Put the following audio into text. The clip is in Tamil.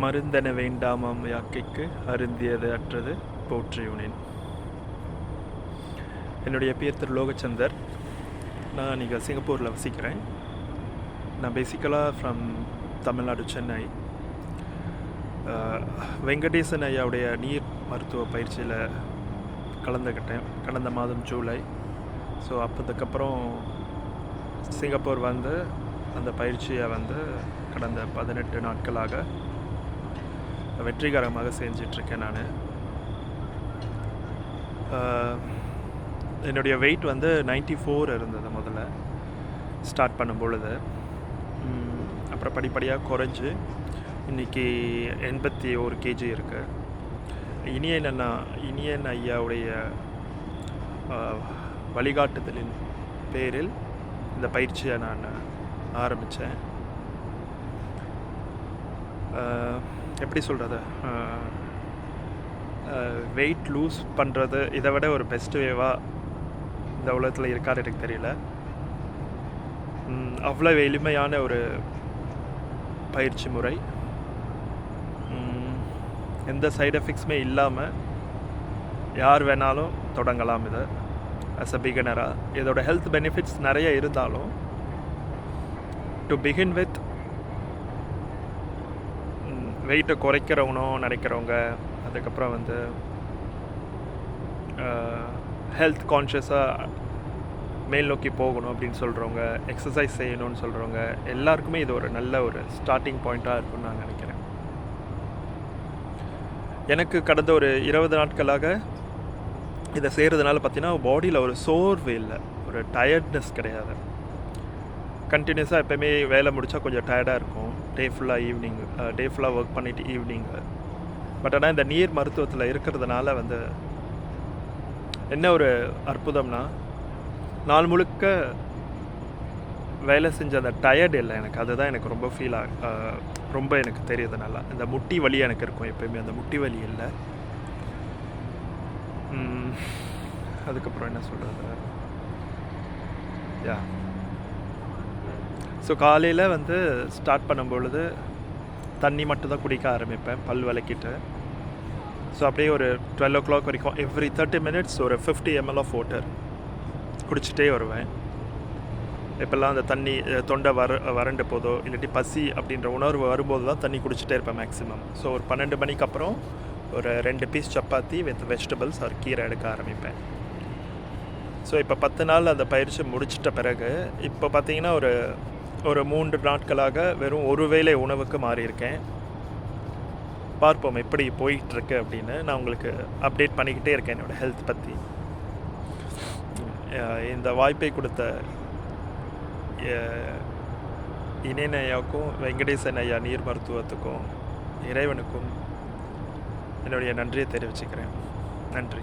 மருந்தென வேண்டாமாம் யாக்கைக்கு அருந்தியது அற்றது போற்றியுனேன். என்னுடைய பேர் திரு லோகச்சந்தர். நான் இங்கே சிங்கப்பூரில் வசிக்கிறேன். நான் பேசிக்கலாக ஃப்ரம் தமிழ்நாடு சென்னை. வெங்கடேசன் ஐயாவுடைய நீர் மருத்துவ பயிற்சியில் கலந்துக்கிட்டேன் கடந்த மாதம் ஜூலை. ஸோ அப்போதுக்கப்புறம் சிங்கப்பூர் வந்து அந்த பயிற்சியை வந்து கடந்த பதினெட்டு நாட்களாக வெற்றிகரமாக செஞ்சிட்ருக்கேன் நான். என்னுடைய வெயிட் வந்து 94 ஃபோர் இருந்தது முதல்ல. ஸ்டார்ட் பண்ணும் பொழுது. அப்புறம் படிப்படியாக குறைஞ்சி இன்றைக்கி எண்பத்தி ஒரு கேஜி இருக்குது இனியன் அண்ணா இனியன் ஐயாவுடைய வழிகாட்டுதலின் பேரில் இந்த பயிற்சியை நான் ஆரம்பித்தேன் எப்படி சொல்கிறது வெயிட் லூஸ் பண்ணுறது இதை விட ஒரு பெஸ்ட் வேவாக இந்த உலகத்தில் இருக்காது எனக்கு தெரியல. அவ்வளோ எளிமையான ஒரு பயிற்சி முறை. எந்த சைடு எஃபெக்ட்ஸுமே இல்லாமல் யார் வேணாலும் தொடங்கலாம் இதை. அஸ் அ பிகினராக இதோட ஹெல்த் பெனிஃபிட்ஸ் நிறைய இருந்தாலும் டு பிகின் வித் வெயிட்டை குறைக்கிறவனும் நினைக்கிறவங்க அதுக்கப்புறம் வந்து ஹெல்த் கான்ஷியஸாக மேல் நோக்கி போகணும் அப்படின்னு சொல்கிறவங்க எக்ஸசைஸ் செய்யணும்னு சொல்கிறவங்க எல்லாருக்குமே இது ஒரு நல்ல ஒரு ஸ்டார்டிங் பாயிண்ட்டாக இருக்கும்னு நான் நினைக்கிறேன். எனக்கு கடந்த ஒரு இருபது நாட்களாக இதை செய்கிறதுனால பார்த்தீங்கன்னா பாடியில் ஒரு சோர்வு இல்லை. ஒரு டயர்ட்னஸ் கிடையாது. கண்டினியூஸாக எப்போயுமே வேலை முடித்தா கொஞ்சம் டயர்டாக இருக்கும். டே ஃபுல்லாக ஈவினிங் டே ஃபுல்லாக ஒர்க் பண்ணிவிட்டு ஈவினிங்கு பட் ஆனால் இந்த நீர் மருத்துவத்தில் இருக்கிறதுனால வந்து என்ன ஒரு அற்புதம்னா நாள் முழுக்க வேலை செஞ்ச அந்த டயர்டு இல்லை எனக்கு. அதுதான் எனக்கு ரொம்ப ஃபீல் ஆக ரொம்ப எனக்கு தெரியுது நல்லா. இந்த முட்டி வலி எனக்கு இருக்கும் எப்பயுமே. அந்த முட்டி வலி இல்லை. அதுக்கப்புறம் என்ன சொல்கிறது யா ஸோ காலையில் வந்து ஸ்டார்ட் பண்ணும் பொழுது தண்ணி மட்டும் தான் குடிக்க ஆரம்பிப்பேன் பல் விளக்கிட்டு. ஸோ அப்படியே ஒரு டுவெல் ஓ கிளாக் வரைக்கும் எவ்ரி தேர்ட்டி மினிட்ஸ் ஒரு ஃபிஃப்டி எம்எல் ஆஃப் வாட்டர் குடிச்சிட்டே வருவேன். இப்போல்லாம் அந்த தண்ணி தொண்டை வர வறண்டு போதோ இல்லாட்டி பசி அப்படின்ற உணர்வு வரும்போது தான் தண்ணி குடிச்சிட்டே இருப்பேன் மேக்ஸிமம் ஸோ ஒரு பன்னெண்டு மணிக்கு அப்புறம் ஒரு ரெண்டு பீஸ் சப்பாத்தி வித் வெஜிடபிள்ஸ் ஒரு கீரை எடுக்க ஆரம்பிப்பேன். ஸோ இப்போ பத்து நாள் அந்த பயிற்சி முடிச்சிட்ட பிறகு இப்போ பார்த்தீங்கன்னா ஒரு ஒரு மூன்று நாட்களாக வெறும் ஒரு வேளை உணவுக்கு மாறியிருக்கேன். பார்ப்போம் எப்படி போயிட்டுருக்கு அப்படின்னு. நான் உங்களுக்கு அப்டேட் பண்ணிக்கிட்டே இருக்கேன் என்னோடய ஹெல்த் பற்றி இந்த வாய்ப்பை கொடுத்த அஹ், இணையன் ஐயாவுக்கும் வெங்கடேசன் ஐயா நீர் மருத்துவத்துக்கும் இறைவனுக்கும் என்னுடைய நன்றியை தெரிவிச்சுக்கிறேன். நன்றி.